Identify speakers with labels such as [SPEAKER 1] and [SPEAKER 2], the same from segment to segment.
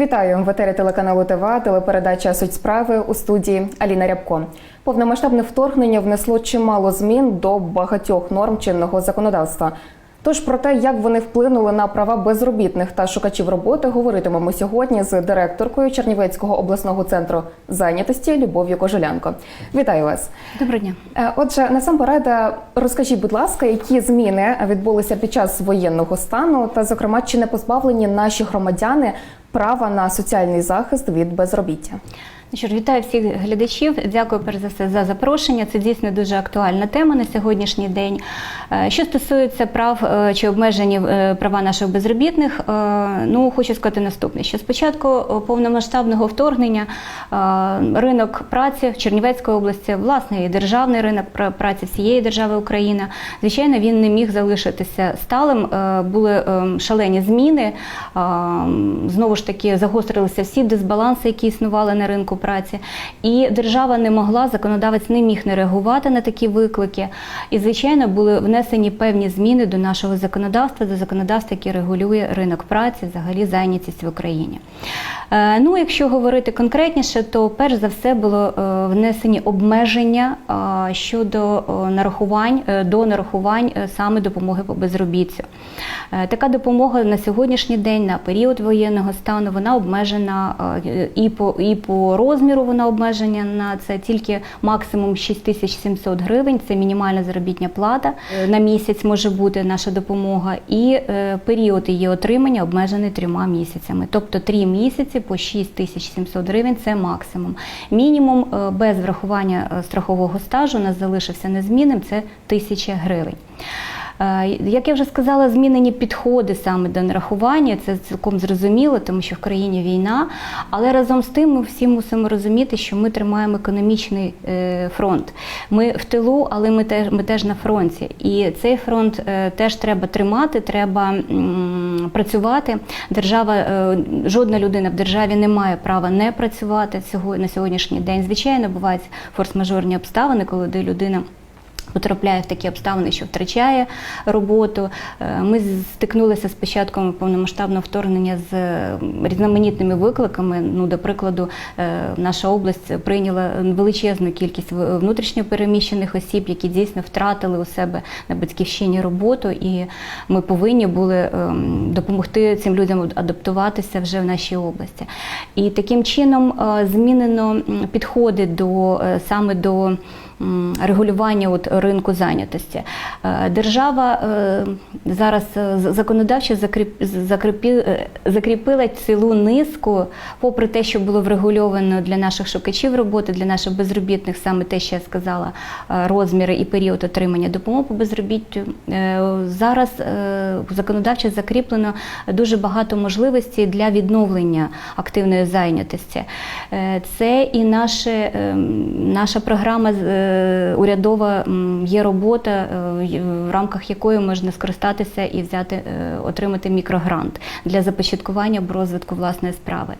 [SPEAKER 1] Вітаю в етері телеканалу ТВА, телепередача Суть справи у студії Аліна Рябко. Повномасштабне вторгнення внесло чимало змін до багатьох норм чинного законодавства. Тож про те, як вони вплинули на права безробітних та шукачів роботи, говоритимемо сьогодні з директоркою Чернівецького обласного центру зайнятості Любов'ю Кожелянко. Вітаю вас.
[SPEAKER 2] Доброго дня.
[SPEAKER 1] Е, Отже, насамперед, е, розкажіть, будь ласка, які зміни відбулися під час воєнного стану, та, зокрема, чи не позбавлені наші громадяни права на соціальний захист від безробіття?
[SPEAKER 2] Що ж, вітаю всіх глядачів. Дякую перш за все за запрошення. Це дійсно дуже актуальна тема на сьогоднішній день. Е, Що стосується прав е, чи обмежені е, права наших безробітних, ну хочу сказати наступне: що спочатку повномасштабного вторгнення ринок праці в Чернівецькій області, власне, і державний ринок праці всієї держави Україна, звичайно, він не міг залишитися сталим. Були шалені зміни. Знову ж таки загострилися всі дисбаланси, які існували на ринку праці, і держава не могла, законодавець не міг не реагувати на такі виклики. І, звичайно, були внесені певні зміни до нашого законодавства, до законодавства, яке регулює ринок праці, взагалі зайнятість в Україні. Е, Ну, якщо говорити конкретніше, то перш за все було е, внесені обмеження е, щодо нарахувань до нарахувань саме допомоги по безробіттю. Така допомога на сьогоднішній день, на період воєнного стану, вона обмежена і по і по розміру. Вона обмежена на це тільки максимум 6700 гривень. Це мінімальна заробітня плата е, на місяць може бути наша допомога, і е, період її отримання обмежений трьома місяцями. Тобто три місяці по 6700 гривень це максимум. Мінімум е, без врахування страхового стажу у нас залишився незмінним це 1000 гривень. Е, Як я вже сказала, змінені підходи саме до нарахування, це цілком зрозуміло, тому що в країні війна. Але разом з тим ми всі мусимо розуміти, що ми тримаємо економічний е, фронт. Ми в тилу, але ми теж ми теж на фронті. І цей фронт е, теж треба тримати, треба працювати. Держава, жодна людина в державі не має права не працювати на сьогоднішній день. Звичайно, бувають форс-мажорні обставини, коли людина. Потрапляє в такі обставини, що втрачає роботу. Е, Ми стикнулися з початком повномасштабного вторгнення з різноманітними викликами. Ну, до прикладу, е, наша область прийняла величезну кількість в- внутрішньо переміщених осіб, які дійсно втратили у себе на батьківщині роботу, і ми повинні були ем, допомогти цим людям адаптуватися вже в нашій області. І таким чином е, змінено підходи до саме до регулювання от ринку зайнятості. Е, Держава е, зараз е, законодавчо закріпила цілу низку, попри те, що було врегульовано для наших шукачів роботи, для наших безробітних, саме те, що я сказала, розміри і період отримання допомоги по безробіттю. Зараз законодавчо закріплено дуже багато можливостей для відновлення активної зайнятості. Це і наше, е, наша програма урядова є робота, е, в рамках якої можна скористатися і взяти, е, отримати мікрогрант для започаткування або розвитку власної справи.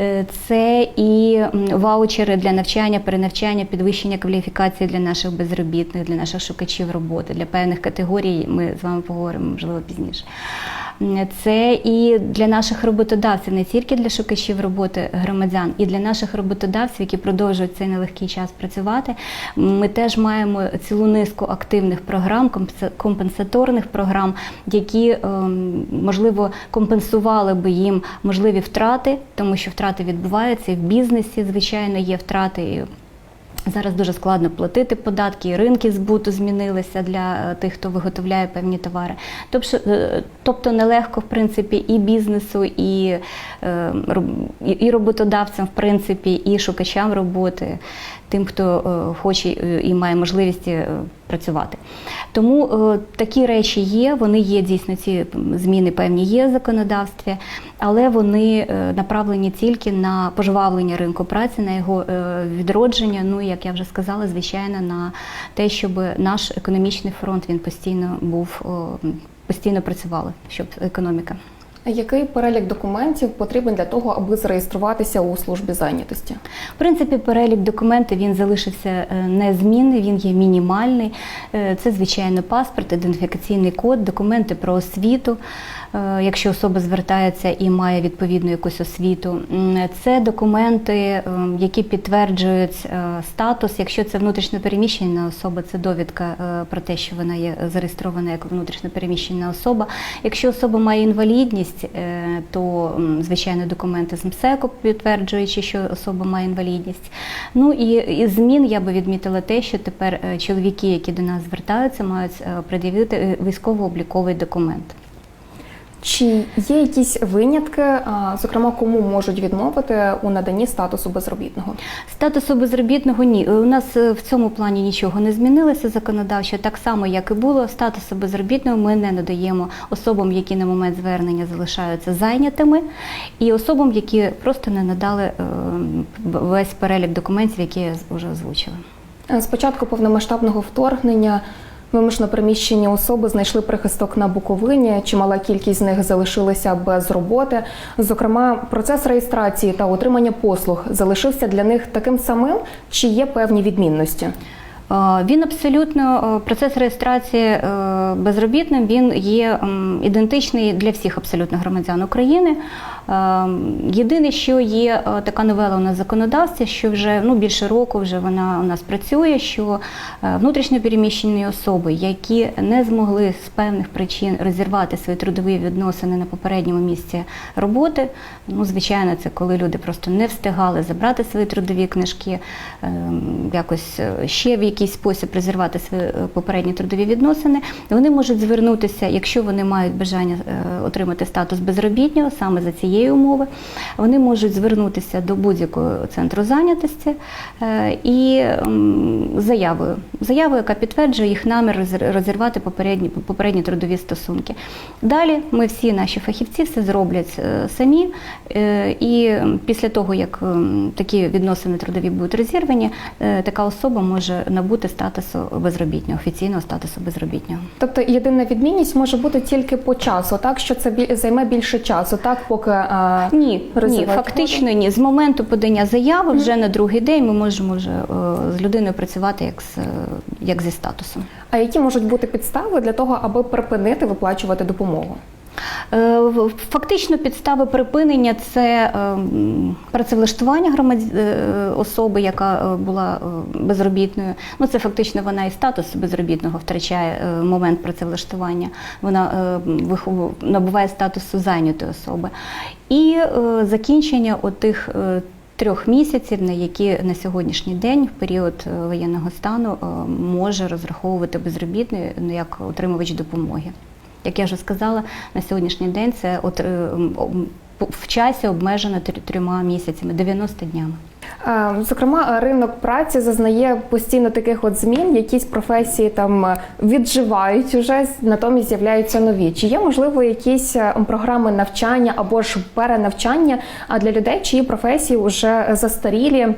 [SPEAKER 2] Е, Це і ваучери для навчання, перенавчання, підвищення кваліфікації для наших безробітних, для наших шукачів роботи, для певних категорій. Ми з вами поговоримо можливо пізніше. Це і для наших роботодавців, не тільки для шукачів роботи громадян, і для наших роботодавців, які продовжують цей нелегкий час працювати. Ми теж маємо цілу низку активних програм, компенса- компенсаторних програм, які ем, можливо компенсували би їм можливі втрати, тому що втрати відбуваються і в бізнесі. Звичайно, є втрати. Зараз дуже складно платити податки, і ринки збуту змінилися для е, тих, хто виготовляє певні товари. Тобто, е, тобто нелегко, в принципі, і бізнесу, е, і- і роботодавцям, в принципі, і шукачам роботи, тим, хто е, хоче е, і має можливість е, працювати. Тому такі речі є, вони є дійсно ці зміни певні є в законодавстві, але вони направлені тільки на пожвавлення ринку праці, на його відродження. Ну, як я вже сказала, звичайно, на те, щоб наш економічний фронт він постійно був постійно працювали, щоб економіка.
[SPEAKER 1] Який перелік документів потрібен для того, аби зареєструватися у службі зайнятості?
[SPEAKER 2] В принципі, перелік документів він залишився е, незмінний, він є мінімальний. Е, Це, звичайно, паспорт, ідентифікаційний код, документи про освіту. Е, якщо особа звертається і має відповідну якусь освіту. Це документи, е, які підтверджують е, статус. Якщо це внутрішньопереміщена особа, це довідка про те, що вона є зареєстрована як внутрішньопереміщена особа. Якщо особа має інвалідність, то звичайно документи з МСЕКО підтверджуючи, що особа має інвалідність. Ну і із змін я би відмітила те, що тепер чоловіки, які до нас звертаються, мають пред'явити військово-обліковий документ.
[SPEAKER 1] Чи є якісь винятки, зокрема, кому можуть відмовити у наданні статусу безробітного?
[SPEAKER 2] Статусу безробітного ні. У нас е, в цьому плані нічого не змінилося законодавчо. Так само, як і було, статусу безробітного ми не надаємо особам, які на момент звернення залишаються зайнятими, і особам, які просто не надали е, весь перелік документів, які я вже озвучила.
[SPEAKER 1] З початку повномасштабного вторгнення вимушено приміщені особи знайшли прихисток на Буковині. Чимала кількість з них залишилися без роботи. Зокрема, процес реєстрації та отримання послуг залишився для них таким самим, чи є певні відмінності?
[SPEAKER 2] Е, Він абсолютно е, процес реєстрації е, безробітним він є ідентичний для всіх абсолютно громадян України. Єдине, що є така новела у нас законодавстві, що вже ну більше року вже вона у нас працює. Що е, внутрішньо переміщені особи, які не змогли з певних причин розірвати свої трудові відносини на попередньому місці роботи. Ну, звичайно, це коли люди просто не встигали забрати свої трудові книжки, ем, якось ще в якийсь спосіб розірвати свої е, попередні трудові відносини. Вони можуть звернутися, якщо вони мають бажання е, отримати статус безробітнього саме за цієї умови. Вони можуть звернутися до будь-якого центру зайнятості е, і заявою, заявою, яка підтверджує їх намір розірвати попередні, попередні трудові стосунки. Далі ми всі наші фахівці все зроблять самі, і після того, як такі відносини трудові будуть розірвані, така особа може набути статусу безробітнього, офіційного статусу безробітнього.
[SPEAKER 1] Тобто єдина відмінність може бути тільки по часу, так що це займе більше часу, так поки а,
[SPEAKER 2] Ні, ні, фактично ні. З моменту подання заяви вже на другий день ми можемо вже е, з людиною працювати як з як зі статусом.
[SPEAKER 1] А які можуть бути підстави для того, аби припинити виплачувати допомогу?
[SPEAKER 2] Е, Фактично підстави припинення це е, працевлаштування громадян особи, яка е, була е, безробітною. Ну це фактично вона і статус безробітного втрачає е, момент працевлаштування. Вона е, набуває статусу зайнятої особи. І е, закінчення отих е, трьох місяців, на які на сьогоднішній день, в період е, воєнного стану, е, може розраховувати безробітний ну, як отримувач допомоги. Як я вже сказала, на сьогоднішній день це е, в часі обмежено трь- трьома місяцями, 90 днями.
[SPEAKER 1] Зокрема, ринок праці зазнає постійно таких от змін. Якісь професії там е, відживають уже, натомість з'являються нові. Чи є можливо якісь е, програми навчання або ж перенавчання для людей, чиї професії вже застарілі,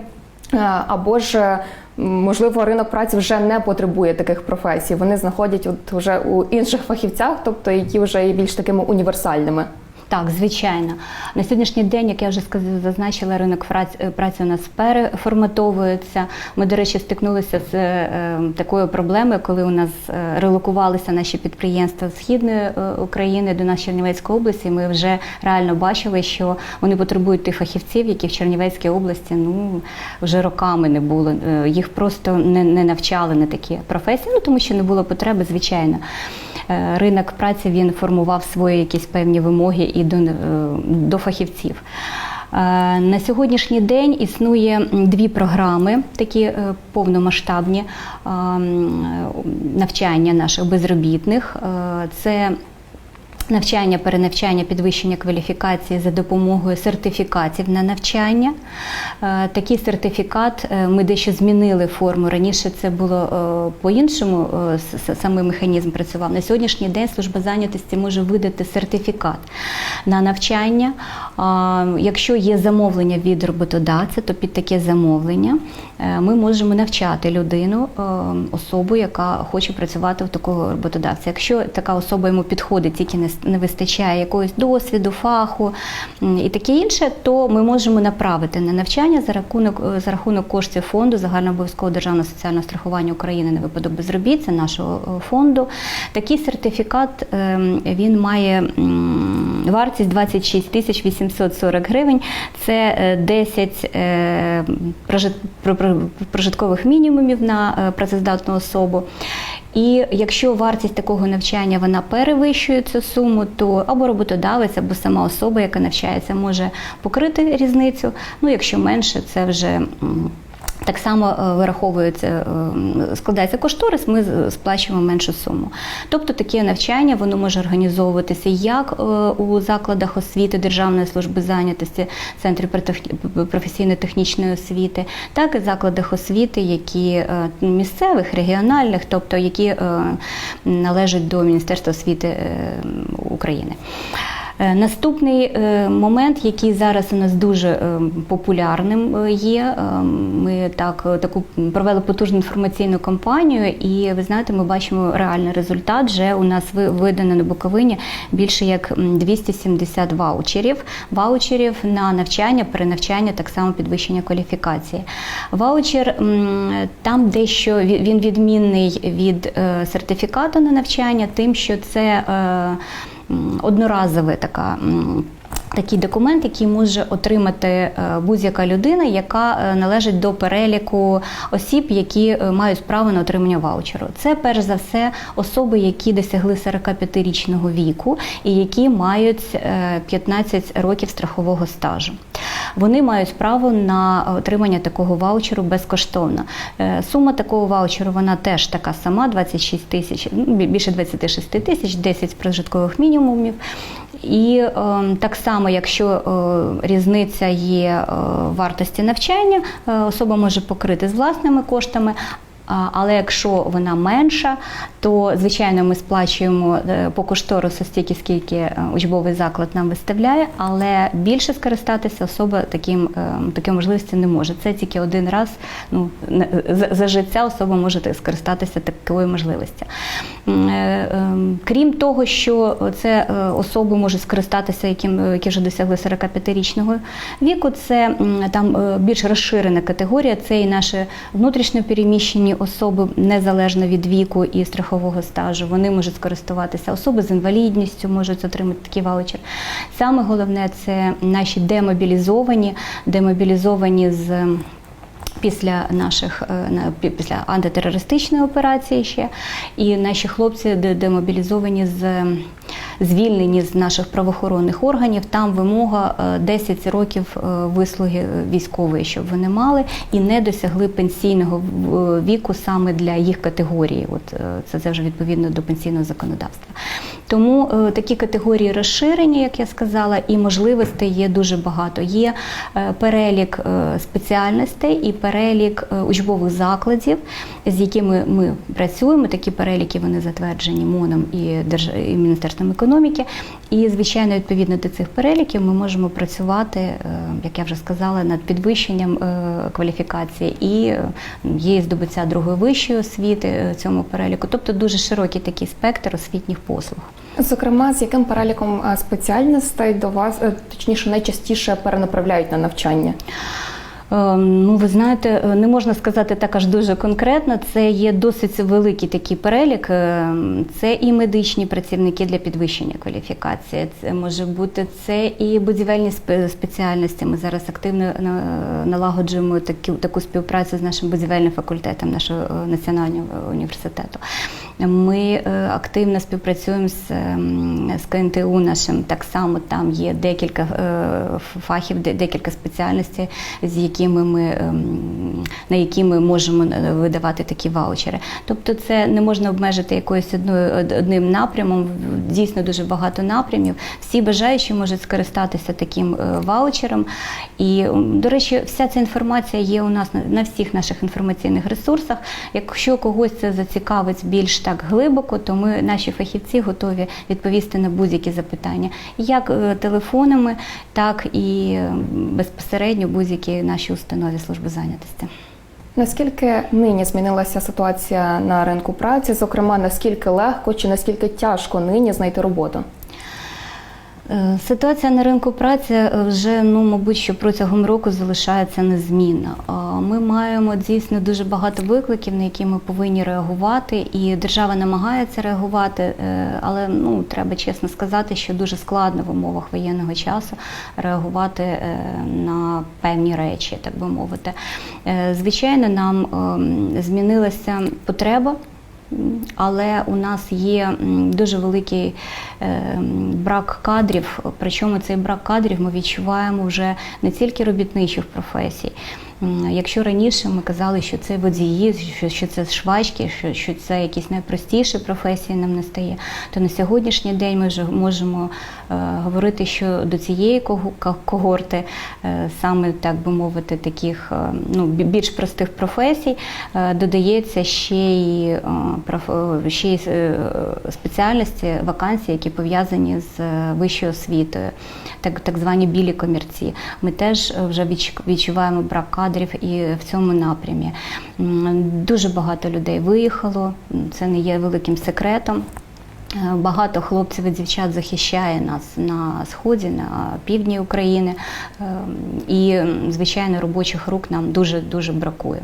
[SPEAKER 1] або ж можливо ринок праці вже не потребує таких професій. Вони знаходять от уже у інших фахівцях, тобто які вже є більш такими універсальними.
[SPEAKER 2] Так, звичайно. На сьогоднішній день, як я вже зазначила, ринок праці, праці у нас переформатовується. Ми, до речі, стикнулися з е, такою проблемою, коли у нас е, релокувалися наші підприємства з східної е, України до нас Чернівецької області. Ми вже реально бачили, що вони потребують тих фахівців, які в Чернівецькій області ну вже роками не було. Е, Їх просто не, не навчали на такі професії, ну тому що не було потреби, звичайно. Е, Ринок праці він формував свої якісь певні вимоги і до, е, до фахівців. Е, На сьогоднішній день існує дві програми, такі повномасштабні навчання наших безробітних. Це Навчання, перенавчання, підвищення кваліфікації за допомогою сертифікатів на навчання. Е, Такий сертифікат е, ми дещо змінили форму. Раніше це було е, по-іншому, саме механізм працював. На сьогоднішній день служба зайнятості може видати сертифікат на навчання. Якщо є замовлення від роботодавця, то під таке замовлення ми можемо навчати людину, е, особу, яка хоче працювати у такого роботодавця. Якщо така особа йому підходить, тільки не вистачає якогось досвіду, фаху і таке інше, то ми можемо направити на навчання за рахунок е, за рахунок коштів фонду загальнообов'язкового державного соціального страхування України на випадок безробіття нашого е, фонду. Такий сертифікат е, він має вартість 26 тисяч 840 гривень. Це е, 10 е, прожит- про- про- прожиткових мінімумів на е, працездатну особу. І якщо вартість такого навчання вона перевищує цю суму, то або роботодавець, або сама особа, яка навчається, може покрити різницю. Ну, якщо менше, це вже. Так само е, вираховується, е, складається кошторис, ми сплачуємо меншу суму. Тобто таке навчання воно може організовуватися як е, у закладах освіти Державної служби зайнятості, центрі професійно-технічної освіти, так і закладах освіти, які місцевих, регіональних, тобто які належать до Міністерства освіти України. Е, Наступний е, момент, який зараз у нас дуже е, популярним є. Ми так таку провели потужну інформаційну кампанію, і ви знаєте, ми бачимо реальний результат. Вже у нас ви- видано на Буковині більше як 270 ваучерів. Ваучерів на навчання, перенавчання, так само підвищення кваліфікації. Ваучер там дещо він відмінний від сертифікату на навчання, тим, що це. М, одноразове така. Такий документ, який може отримати е, будь-яка людина, яка е, належить до переліку осіб, які е, мають право на отримання ваучеру. Це перш за все особи, які досягли 45-річного віку і які мають е, 15 років страхового стажу. Вони мають право на отримання такого ваучеру безкоштовно. Е, Сума такого ваучеру вона теж така сама: 26 тисяч, ну, бі- більше 26 тисяч, 10 прожиткових мінімумів. І е, так само, якщо е, різниця є е, вартості навчання, особа може покрити з власними коштами. Але якщо вона менша, то звичайно ми сплачуємо е, по кошторису стільки, скільки е, учбовий заклад нам виставляє, але більше скористатися особа таким е, такою можливістю не може. Це тільки один раз. Ну за, життя особа може скористатися такою можливістю. Ем, Крім того, що це особи можуть скористатися, яким які вже досягли 45-річного віку. Це там більш розширена категорія. Це і наші внутрішньо переміщені особи незалежно від віку і страхового стажу. Вони можуть скористуватися. Особи з інвалідністю можуть отримати такий ваучер. Саме головне це наші демобілізовані, демобілізовані з. Після наших е, після антитерористичної операції ще і наші хлопці демобілізовані з звільнені з наших правоохоронних органів. Там вимога е, 10 років е, вислуги військової, щоб вони мали, і не досягли пенсійного віку саме для їх категорії. От е, це вже відповідно до пенсійного законодавства. Тому е, такі категорії розширені, як я сказала, і можливостей є дуже багато. Є е, перелік е, спеціальностей і перелік учбових закладів, з якими ми працюємо. Такі переліки вони затверджені МОНом і, Держ... і Міністерством економіки. І, звичайно, відповідно до цих переліків ми можемо працювати, як я вже сказала, над підвищенням кваліфікації і є здобуття другої вищої освіти цьому переліку. Тобто дуже широкий такий спектр освітніх послуг.
[SPEAKER 1] Зокрема, з яким переліком е, спеціальностей до вас, е, точніше, найчастіше перенаправляють на навчання?
[SPEAKER 2] Е, Ну, ви знаєте, е, не можна сказати так аж дуже конкретно. Це є досить великий такий перелік. Е, Це і медичні працівники для підвищення кваліфікації. Це може бути це і будівельні спе- спеціальності. Ми зараз активно налагоджуємо таку, таку співпрацю з нашим будівельним факультетом нашого е, національного університету. Ми е, активно співпрацюємо з, ем, з КНТУ нашим. Так само там є декілька е, фахів, де- декілька спеціальностей, з якими ми ем, на які ми можемо е, видавати такі ваучери. Тобто, це не можна обмежити якоюсь одною одним напрямом. Дійсно дуже багато напрямів. Всі бажаючі можуть скористатися таким ваучером. І до речі, вся ця інформація є у нас на, на всіх наших інформаційних ресурсах. Якщо когось це зацікавить більш так глибоко, то ми, наші фахівці, готові відповісти на будь-які запитання, як е, телефонами, так і е, безпосередньо будь-які наші установі служби зайнятості.
[SPEAKER 1] Наскільки нині змінилася ситуація на ринку праці? Зокрема, наскільки легко чи наскільки тяжко нині знайти роботу?
[SPEAKER 2] Е, Ситуація на ринку праці е, вже ну мабуть, що протягом року залишається незмінна. Ми маємо дійсно дуже багато викликів, на які ми повинні реагувати, і держава намагається реагувати, е, але ну треба чесно сказати, що дуже складно в умовах воєнного часу реагувати на певні речі, так би мовити. Звичайно, нам ем, змінилася потреба. Але у нас є дуже великий е, брак кадрів. Причому цей брак кадрів ми відчуваємо вже не тільки робітничих професій. Якщо раніше ми казали, що це водії, що, це швачки, що, це якісь найпростіші професії нам не стає, то на сьогоднішній день ми вже можемо е, говорити, що до цієї когорти, е, саме так би мовити, таких е, ну, більш простих професій, додається ще й, ще й спеціальності, вакансії, які пов'язані з вищою освітою, так, так звані білі комірці. Ми теж вже відчуваємо брак кадрів і в цьому напрямі. Дуже багато людей виїхало, це не є великим секретом. Е, Багато хлопців і дівчат захищає нас на сході, на півдні України, Е, і звичайно робочих рук нам дуже дуже бракує.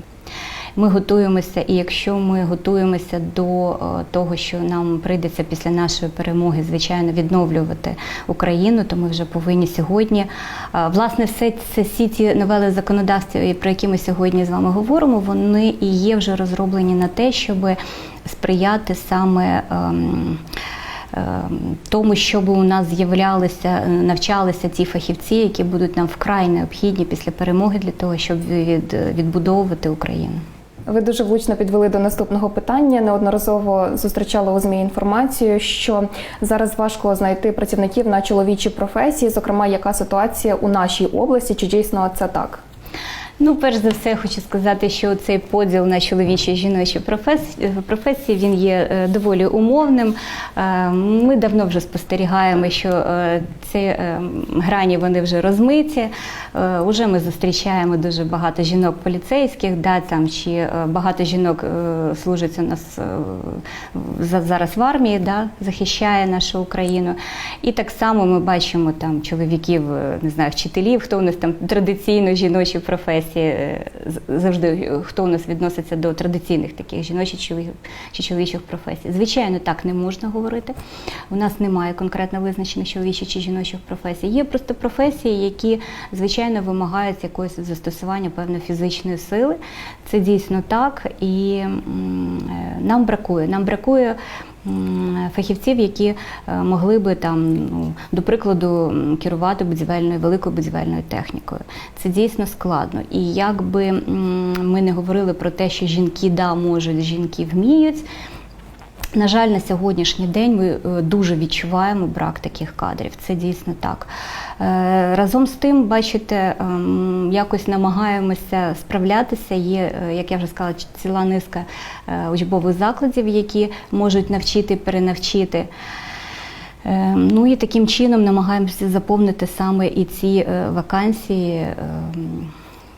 [SPEAKER 2] Ми готуємося, і якщо ми готуємося до е, того, що нам прийдеться після нашої перемоги, звичайно, відновлювати Україну, то ми вже повинні сьогодні. е, Власне, все це всі ті новели законодавства, про які ми сьогодні з вами говоримо, вони і є вже розроблені на те, щоб сприяти саме. ем, ем, Тому, щоб у нас з'являлися, е, навчалися ті фахівці, які будуть нам вкрай необхідні після перемоги для того, щоб від, відбудовувати Україну.
[SPEAKER 1] Ви дуже влучно підвели до наступного питання. Неодноразово зустрічала у ЗМІ інформацію, що зараз важко знайти працівників на чоловічі професії. Зокрема, яка ситуація у нашій області? Чи дійсно це так?
[SPEAKER 2] Ну, перш за все, хочу сказати, що цей поділ на чоловічі і жіночі професії, професії він є е, доволі умовним. Е, Ми давно вже спостерігаємо, що е, ці е, грані вони вже розмиті. Е, Уже ми зустрічаємо дуже багато жінок поліцейських, да, там чи е, багато жінок е, служить у нас е, зараз в армії, да, захищає нашу Україну. І так само ми бачимо там чоловіків, е, не знаю, вчителів, хто у нас там традиційно жіночі професії, е, завжди е, хто у нас відноситься до традиційних таких жіночих чи чоловічих професій. Звичайно, так не можна говорити. У нас немає конкретно визначених чоловічих чи жіночих професій. Є просто професії, які звичайно вимагають якогось застосування певної фізичної сили. Це дійсно так, і е, нам бракує. Нам бракує фахівців, які е, могли би там, ну, до прикладу, керувати будівельною великою будівельною технікою. Це дійсно складно. І якби ми не говорили про те, що жінки да можуть, жінки вміють. На жаль, на сьогоднішній день ми е, дуже відчуваємо брак таких кадрів. Це дійсно так. Е, Разом з тим, бачите, ем, якось намагаємося справлятися. Є, е, як я вже сказала, ціла низка учбових закладів, які можуть навчити, перенавчити. Е, Ну і таким чином намагаємося заповнити саме і ці вакансії.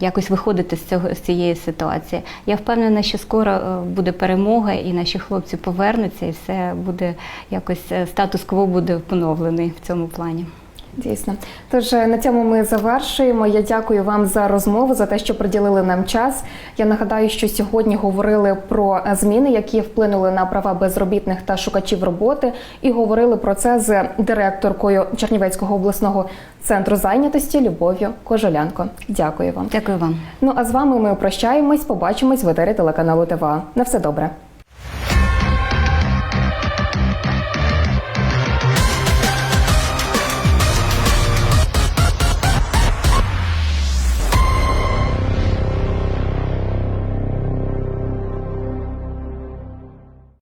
[SPEAKER 2] Якось виходити з цього з цієї ситуації. Я впевнена, що скоро е, буде перемога, і наші хлопці повернуться, і все буде якось е, статус-кво буде поновлений в цьому плані.
[SPEAKER 1] Дійсно. Тож е, на цьому ми завершуємо. Я дякую вам за розмову, за те, що приділили нам час. Я нагадаю, що сьогодні говорили про е, зміни, які вплинули на права безробітних та шукачів роботи, і говорили про це з директоркою Чернівецького обласного центру зайнятості Любов'ю Кожолянко. Дякую вам.
[SPEAKER 2] Дякую вам.
[SPEAKER 1] Ну а з вами ми прощаємось. Побачимось в етері телеканалу ТВА. На все добре.